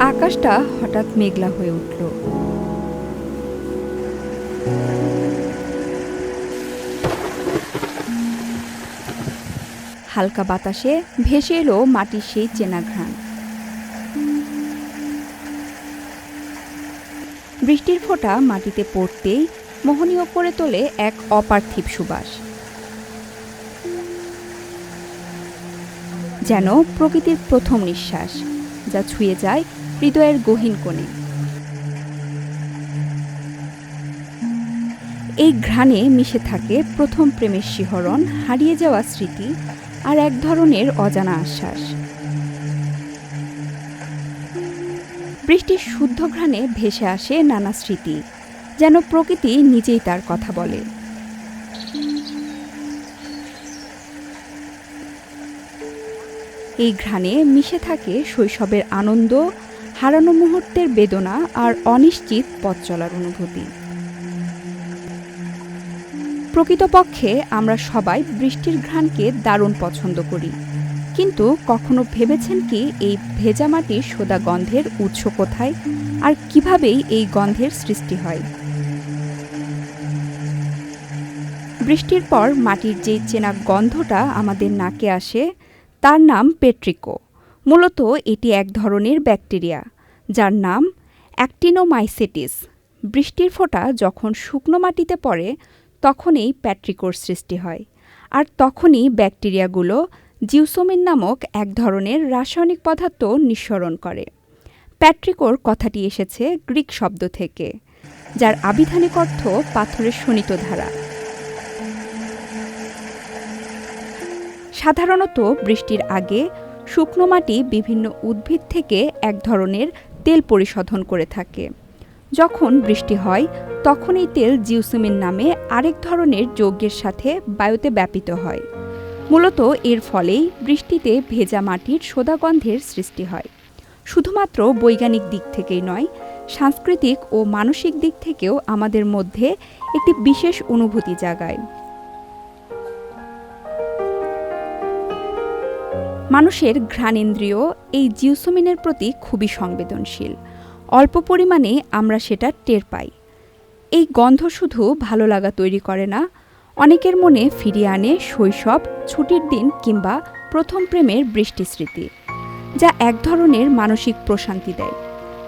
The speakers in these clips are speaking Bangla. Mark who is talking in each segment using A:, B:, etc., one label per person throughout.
A: আকাশটা হঠাৎ মেঘলা হয়ে উঠল। হালকা বাতাসে ভেসে এলো মাটির সেই চেনা ঘ্রাণ। বৃষ্টির ফোঁটা মাটিতে পড়তেই মোহনীয় করে তোলে এক অপার্থিব সুবাস। যেন প্রকৃতির প্রথম নিঃশ্বাস, যা ছুঁয়ে যায় হৃদয়ের গহীন কোণে। এই ঘ্রাণে মিশে থাকে প্রথম প্রেমের শিহরণ, হারিয়ে যাওয়া স্মৃতি আর এক ধরনের অজানা আশ্বাস। বৃষ্টির শুদ্ধ ঘ্রাণে ভেসে আসে নানা স্মৃতি, যেন প্রকৃতি নিজেই তার কথা বলে। এই ঘ্রাণে মিশে থাকে শৈশবের আনন্দ হারানো মুহূর্তের বেদনা আর অনিশ্চিত পথ চলার অনুভূতি। প্রকৃতপক্ষে আমরা সবাই বৃষ্টির ঘ্রাণকে দারুণ পছন্দ করি, কিন্তু কখনো ভেবেছেন কি এই ভেজা মাটির সোদা গন্ধের উৎস কোথায় আর কিভাবেই এই গন্ধের সৃষ্টি হয়? বৃষ্টির পর মাটির যে চেনা গন্ধটা আমাদের নাকে আসে, তার নাম পেট্রিকো। মূলত এটি এক ধরনের ব্যাকটেরিয়া, যার নাম অ্যাক্টিনোমাইসেটিস। বৃষ্টির ফোঁটা যখন শুকনো মাটিতে পড়ে, তখনই প্যাট্রিকোর সৃষ্টি হয়, আর তখনই ব্যাকটেরিয়াগুলো জিউসোমিন নামক এক ধরনের রাসায়নিক পদার্থ নিঃসরণ করে। প্যাট্রিকোর কথাটি এসেছে গ্রিক শব্দ থেকে, যার আবিধানিক অর্থ পাথরের শোণিত ধারা। সাধারণত বৃষ্টির আগে শুকনো মাটি বিভিন্ন উদ্ভিদ থেকে এক ধরনের তেল পরিশোধন করে থাকে। যখন বৃষ্টি হয় তখন এই তেল জিউসুমিন নামে আরেক ধরনের যৌগের সাথে বায়ুতে ব্যাপিত হয়। মূলত এর ফলেই বৃষ্টিতে ভেজা মাটির সোদা গন্ধের সৃষ্টি হয়। শুধুমাত্র বৈজ্ঞানিক দিক থেকেই নয়, সাংস্কৃতিক ও মানসিক দিক থেকেও আমাদের মধ্যে একটি বিশেষ অনুভূতি জাগায়। মানুষের ঘ্রাণেন্দ্রিয় এই জিউসোমিনের প্রতি খুবই সংবেদনশীল। অল্প পরিমাণে আমরা সেটা টের পাই। এই গন্ধ শুধু ভালো লাগা তৈরি করে না, অনেকের মনে ফিরিয়ে আনে শৈশব, ছুটির দিন কিংবা প্রথম প্রেমের বৃষ্টি স্মৃতি যা এক ধরনের মানসিক প্রশান্তি দেয়,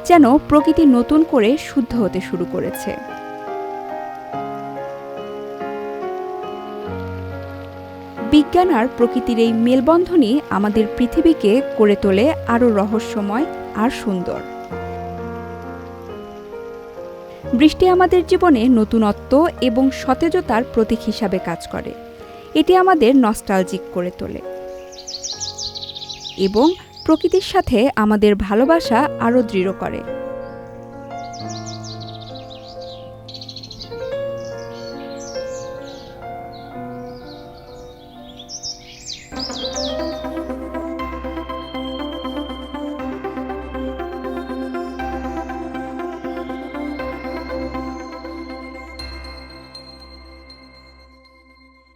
A: যেন প্রকৃতি নতুন করে শুদ্ধ হতে শুরু করেছে। বিজ্ঞান আর প্রকৃতির এই মেলবন্ধনই আমাদের পৃথিবীকে করে তোলে আরও রহস্যময় আর সুন্দর। বৃষ্টি আমাদের জীবনে নতুনত্ব এবং সতেজতার প্রতীক হিসাবে কাজ করে। এটি আমাদের নস্টালজিক করে তোলে। এবং প্রকৃতির সাথে আমাদের ভালোবাসা আরও দৃঢ় করে।